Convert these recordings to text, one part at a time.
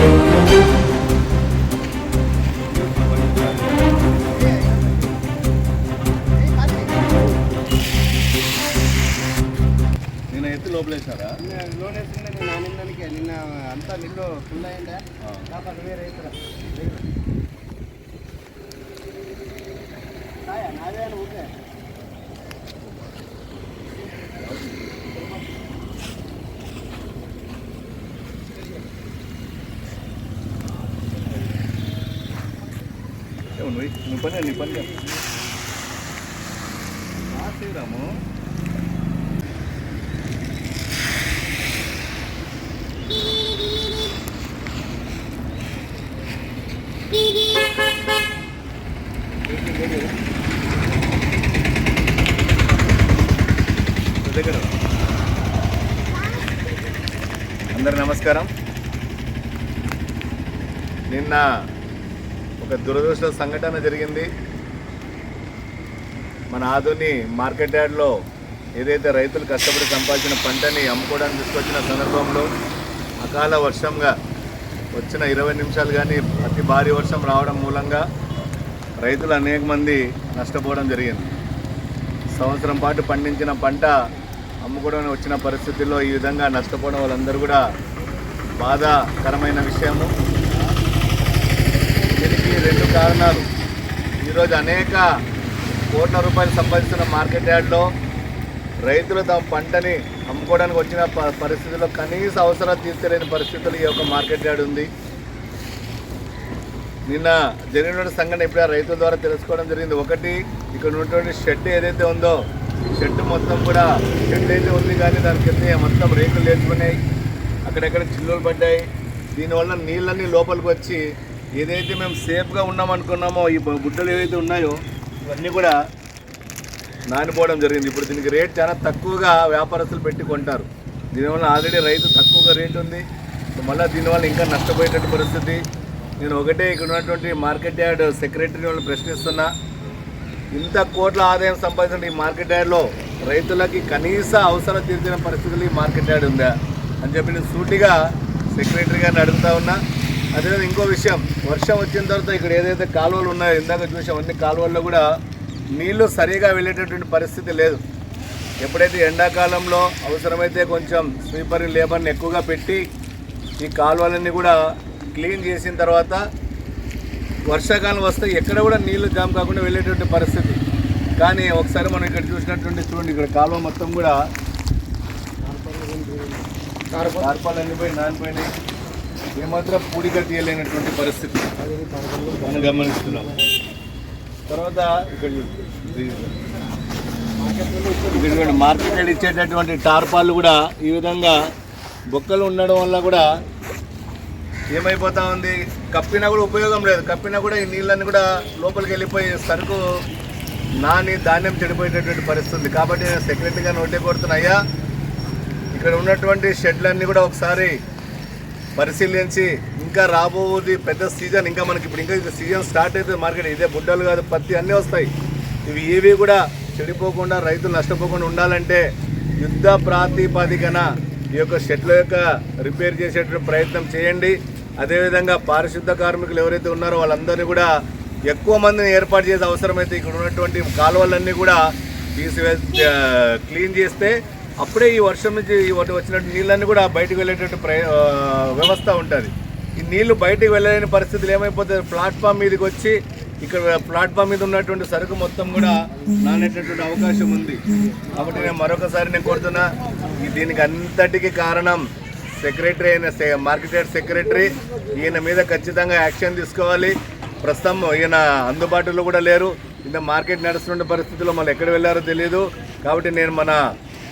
నేను నువ్వు పని నీ పని శ్రీరాము దగ్గర. అందరు నమస్కారం. నిన్న ఒక దురదృష్ట సంఘటన జరిగింది. మన ఆధుని మార్కెట్ యార్డ్లో ఏదైతే రైతులు కష్టపడి సంపాదించిన పంటని అమ్ముకోవడానికి తీసుకొచ్చిన సందర్భంలో అకాల వర్షంగా వచ్చిన ఇరవై నిమిషాలు కానీ అతి భారీ వర్షం రావడం మూలంగా రైతులు అనేక మంది నష్టపోవడం జరిగింది. సంవత్సరం పాటు పండించిన పంట అమ్ముకోవడం వచ్చిన పరిస్థితుల్లో ఈ విధంగా నష్టపోవడం వాళ్ళందరూ కూడా బాధాకరమైన విషయము. రెండు కారణాలు. ఈరోజు అనేక కోట్ల రూపాయలు సంపాదిస్తున్న మార్కెట్ యార్డ్లో రైతులు తమ పంటని అమ్ముకోవడానికి వచ్చిన ప- పరిస్థితుల్లో కనీస అవసరాలు తీర్చలేని పరిస్థితులు ఈ యొక్క మార్కెట్ యార్డ్ ఉంది. నిన్న జరిగినటువంటి సంఘటన ఇప్పుడే రైతుల ద్వారా తెలుసుకోవడం జరిగింది. ఒకటి ఇక్కడ ఉన్నటువంటి షెడ్ ఏదైతే ఉందో షెడ్ మొత్తం కూడా షెడ్ అయితే ఉంది కానీ దాని కింద మొత్తం రేకులు లేచుకున్నాయి అక్కడెక్కడ చిల్లులు పడ్డాయి. దీనివల్ల నీళ్ళన్నీ లోపలికి వచ్చి ఏదైతే మేము సేఫ్గా ఉన్నామనుకున్నామో ఈ గుడ్డలు ఏవైతే ఉన్నాయో ఇవన్నీ కూడా నానిపోవడం జరిగింది. ఇప్పుడు దీనికి రేట్ చాలా తక్కువగా వ్యాపారస్తులు పెట్టి కొంటారు. దీనివల్ల ఆల్రెడీ రైతు తక్కువగా రేట్ ఉంది. మళ్ళీ దీనివల్ల ఇంకా నష్టపోయేటట్టు పరిస్థితి. నేను ఒకటే ఇక్కడ ఉన్నటువంటి మార్కెట్ యార్డ్ సెక్రటరీ వాళ్ళని ప్రశ్నిస్తున్నా. ఇంత కోట్ల ఆదాయం సంపాదించిన ఈ మార్కెట్ యార్డ్లో రైతులకి కనీస అవసరం తీర్చిన పరిస్థితులు ఈ మార్కెట్ యార్డ్ ఉందా అని చెప్పి నేను సూటిగా సెక్రటరీ గారిని అడుగుతా ఉన్నా. అదేవిధంగా ఇంకో విషయం వర్షం వచ్చిన తర్వాత ఇక్కడ ఏదైతే కాలువలు ఉన్నాయో ఇందాక చూసాం అన్ని కాలువల్లో కూడా నీళ్ళు సరిగా వెళ్ళేటటువంటి పరిస్థితి లేదు. ఎప్పుడైతే ఎండాకాలంలో అవసరమైతే కొంచెం స్వీపర్ లేబర్ని ఎక్కువగా పెట్టి ఈ కాలువలన్నీ కూడా క్లీన్ చేసిన తర్వాత వర్షాకాలం వస్తే ఎక్కడ కూడా నీళ్ళు జామ్ కాకుండా వెళ్ళేటువంటి పరిస్థితి. కానీ ఒకసారి మనం ఇక్కడ చూసినటువంటి చూడండి ఇక్కడ కాలువ మొత్తం కూడా తార్పాలు అన్నిపోయి నానిపోయినాయి. ఏమాత్రం పూడిక తీయలేనటువంటి పరిస్థితి. మనం గమనిస్తున్నాం. తర్వాత ఇక్కడ ఇక్కడ మార్కెట్ ఇచ్చేటటువంటి టార్పాలు కూడా ఈ విధంగా బొక్కలు ఉండడం వల్ల కూడా ఏమైపోతా ఉంది? కప్పినా కూడా ఉపయోగం లేదు. కప్పినా కూడా ఈ నీళ్ళన్నీ కూడా లోపలికి వెళ్ళిపోయి సరుకు నాని ధాన్యం చెడిపోయేటటువంటి పరిస్థితి. కాబట్టి నేను సెక్రటరీగా నోటే కొడుతున్నా ఇక్కడ ఉన్నటువంటి షెడ్లన్నీ కూడా ఒకసారి పరిశీలించి ఇంకా రాబోది పెద్ద సీజన్. ఇంకా మనకి ఇప్పుడు ఇంకా సీజన్ స్టార్ట్ అయితే మార్కెట్ ఇదే బుడ్డలు కాదు పత్తి అన్నీ వస్తాయి. ఇవి ఏవి కూడా చెడిపోకుండా రైతులు నష్టపోకుండా ఉండాలంటే యుద్ధ ప్రాతిపదికన ఈ యొక్క షెడ్ల యొక్క రిపేర్ చేసేటువంటి ప్రయత్నం చేయండి. అదేవిధంగా పారిశుద్ధ కార్మికులు ఎవరైతే ఉన్నారో వాళ్ళందరినీ కూడా ఎక్కువ మందిని ఏర్పాటు చేసే అవసరమైతే ఇక్కడ ఉన్నటువంటి కాలువలన్నీ కూడా తీసివే క్లీన్ చేస్తే అప్పుడే ఈ వర్షం నుంచి ఈ వచ్చినట్టు నీళ్ళన్నీ కూడా బయటకు వెళ్ళేటట్టు వ్యవస్థ ఉంటుంది. ఈ నీళ్ళు బయటకు వెళ్ళలేని పరిస్థితులు ఏమైపోతుంది ప్లాట్ఫామ్ మీదకి వచ్చి ఇక్కడ ప్లాట్ఫామ్ మీద ఉన్నటువంటి సరుకు మొత్తం కూడా నానేటటువంటి అవకాశం ఉంది. కాబట్టి నేను మరొకసారి నేను కోరుతున్నా దీనికి అంతటికి కారణం సెక్రటరీ అయిన మార్కెట్ సెక్రటరీ. ఈయన మీద ఖచ్చితంగా యాక్షన్ తీసుకోవాలి. ప్రస్తుతం ఈయన అందుబాటులో కూడా లేరు. ఇంత మార్కెట్ నడుస్తున్న పరిస్థితుల్లో మళ్ళీ ఎక్కడ వెళ్ళారో తెలియదు కాబట్టి నేను మన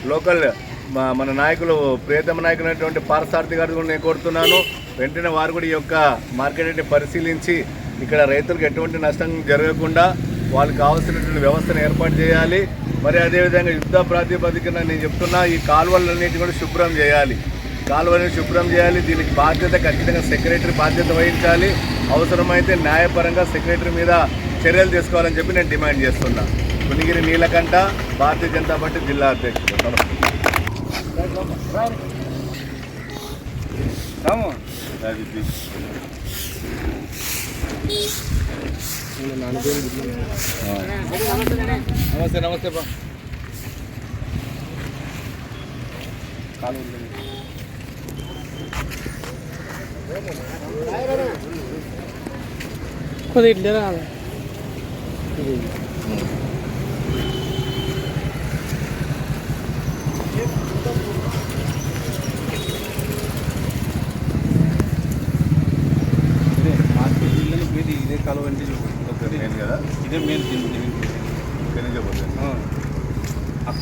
లోకల్ మా- మన నాయకులు ప్రియతమ నాయకులైనటువంటి పారసార్థి గారు కూడా నేను కోరుతున్నాను. వెంటనే వారు కూడా ఈ యొక్క మార్కెట్ని పరిశీలించి ఇక్కడ రైతులకు ఎటువంటి నష్టం జరగకుండా వాళ్ళకి కావాల్సినటువంటి వ్యవస్థను ఏర్పాటు చేయాలి. మరి అదేవిధంగా యుద్ధ ప్రాతిపదికన నేను చెప్తున్నా ఈ కాలువలన్నిటి కూడా శుభ్రం చేయాలి. కాలువలను శుభ్రం చేయాలి. దీనికి బాధ్యత ఖచ్చితంగా సెక్రటరీ బాధ్యత వహించాలి. అవసరమైతే న్యాయపరంగా సెక్రటరీ మీద చర్యలు తీసుకోవాలని చెప్పి నేను డిమాండ్ చేస్తున్నాను పునిగిరి నీలకంఠ భారతీయ జనతా పార్టీ జిల్లా అధ్యక్షుడు నమస్తే. నమస్తే నమస్తే బా కొద్దిగా ఇట్లా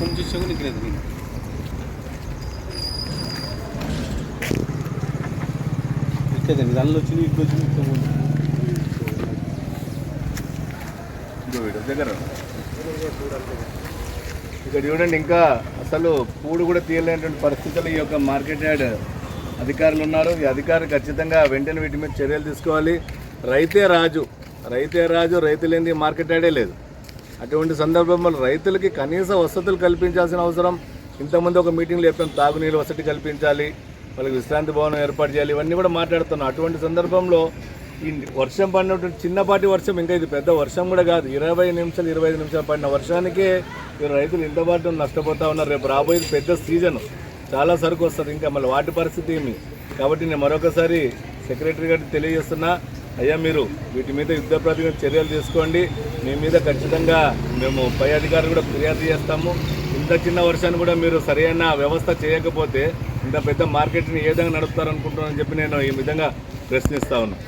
అక్కడి నుంచి వచ్చా కూడా నేను దానిలో వచ్చి ఇటు ఇక్కడ దగ్గర. ఇక్కడ చూడండి ఇంకా అసలు పూడు కూడా తీయలేనటువంటి పరిస్థితులు ఈ యొక్క మార్కెట్ యార్డ్ అధికారులు ఉన్నారు. ఈ అధికారులు ఖచ్చితంగా వెంటనే వీటి మీద చర్యలు తీసుకోవాలి. రైతే రాజు రైతే రాజు రైతు లేనిది మార్కెట్ యార్డే లేదు. అటువంటి సందర్భంలో రైతులకి కనీస వసతులు కల్పించాల్సిన అవసరం. ఇంతకుముందు ఒక మీటింగ్లో చెప్పాం తాగునీరు వసతి కల్పించాలి వాళ్ళకి విశ్రాంతి భవనం ఏర్పాటు చేయాలి ఇవన్నీ కూడా మాట్లాడుతున్నాం. అటువంటి సందర్భంలో ఈ వర్షం పడినటువంటి చిన్నపాటి వర్షం ఇంకా ఇది పెద్ద వర్షం కూడా కాదు. ఇరవై నిమిషాలు ఇరవై ఐదు నిమిషాలు పడిన వర్షానికే రైతులు ఇంతపాటు నష్టపోతూ ఉన్నారు. రేపు రాబోయేది పెద్ద సీజన్. చాలా సరుకు వస్తుంది ఇంకా మళ్ళీ వాటి పరిస్థితి ఏమి? కాబట్టి నేను మరొకసారి సెక్రటరీ గారికి తెలియజేస్తున్నా అయ్యా మీరు వీటి మీద యుద్ధ ప్రాతిపదికన చర్యలు తీసుకోండి. మీ మీద ఖచ్చితంగా మేము పై అధికారులు కూడా ఫిర్యాదు చేస్తాము. ఇంత చిన్న వర్షాన్ని కూడా మీరు సరైన వ్యవస్థ చేయకపోతే ఇంత పెద్ద మార్కెట్ని ఏ విధంగా నడుపుతారనుకుంటున్నారని చెప్పి నేను ఈ విధంగా ప్రశ్నిస్తా ఉన్నా.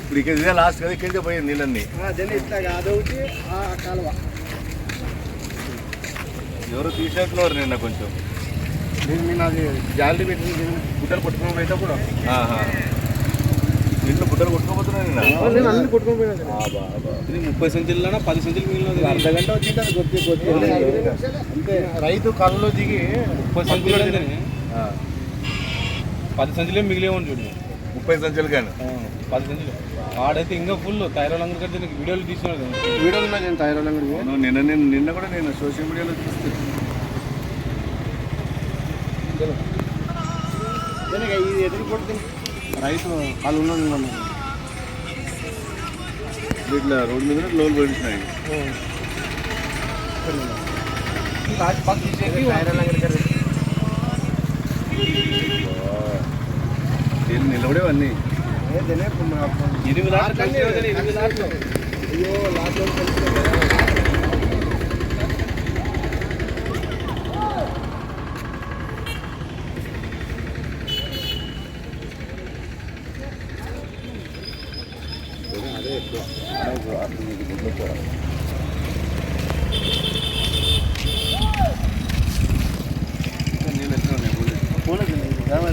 ఇప్పుడు ఇక్కడ ఇదే లాస్ట్ కదా ఇక్కడికే పోయింది నీళ్ళన్నీ. ఇట్లా కాదు ఆ కాలువ. ఎవరు తీసేస్తున్నారు నిన్న కొంచెం? నేను నేను అది జాలి పెట్టి గుడ్డలు పట్టుకుని కూడా. ఇంట్లో బుట్టలు కొట్టుకోపోతున్నాయి నిన్న? నేను అన్ని కొట్టుకుని పోయినా ముప్పై సెంచులనా పది సెంచులు మిగిలిన అర్ధ గంట వచ్చింది అది కొద్ది కొద్ది. అంతే రైతు కళ్ళలో దిగి ముప్పై సెంచులు పది సెంచులే మిగిలే ఉంది చూడు. ముప్పై సంచులు కానీ. పది సెంచులు. ఆడైతే ఇంకా ఫుల్ అందరి కంటే నీకు వీడియోలు తీసినాడు. వీడియోలు ఉన్నాయి నేను అవును, నిన్న నేను నిన్న కూడా నేను సోషల్ మీడియాలో చూస్తే. ఇది ఎదురు కొడుతుంది రైతు కళ్ళు ఉన్నాను ఇట్లా రోడ్డు మీద లోన్ పడినాయి ఈ రాజు పక్క నిలబడేవన్నీ ఎనిమిది ఆటలు కలిసి వదిలి, ఎనిమిది ఆటలు. అయ్యో లాస్ట్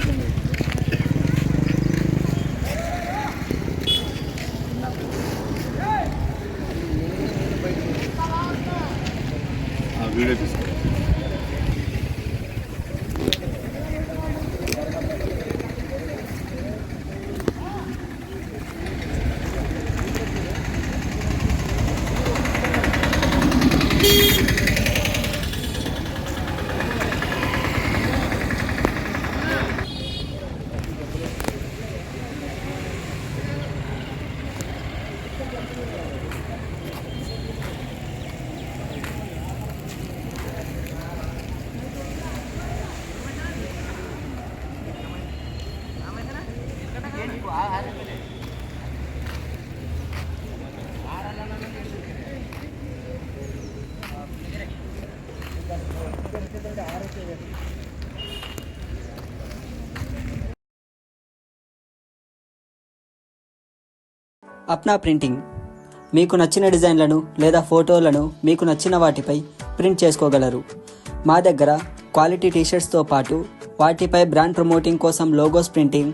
నీళ్ళు 릴레이 비슷해. అప్నా ప్రింటింగ్. మీకు నచ్చిన డిజైన్లను లేదా ఫోటోలను మీకు నచ్చిన వాటిపై ప్రింట్ చేసుకోగలరు. మా దగ్గర క్వాలిటీ టీషర్ట్స్తో పాటు వాటిపై బ్రాండ్ ప్రమోటింగ్ కోసం లోగోస్ ప్రింటింగ్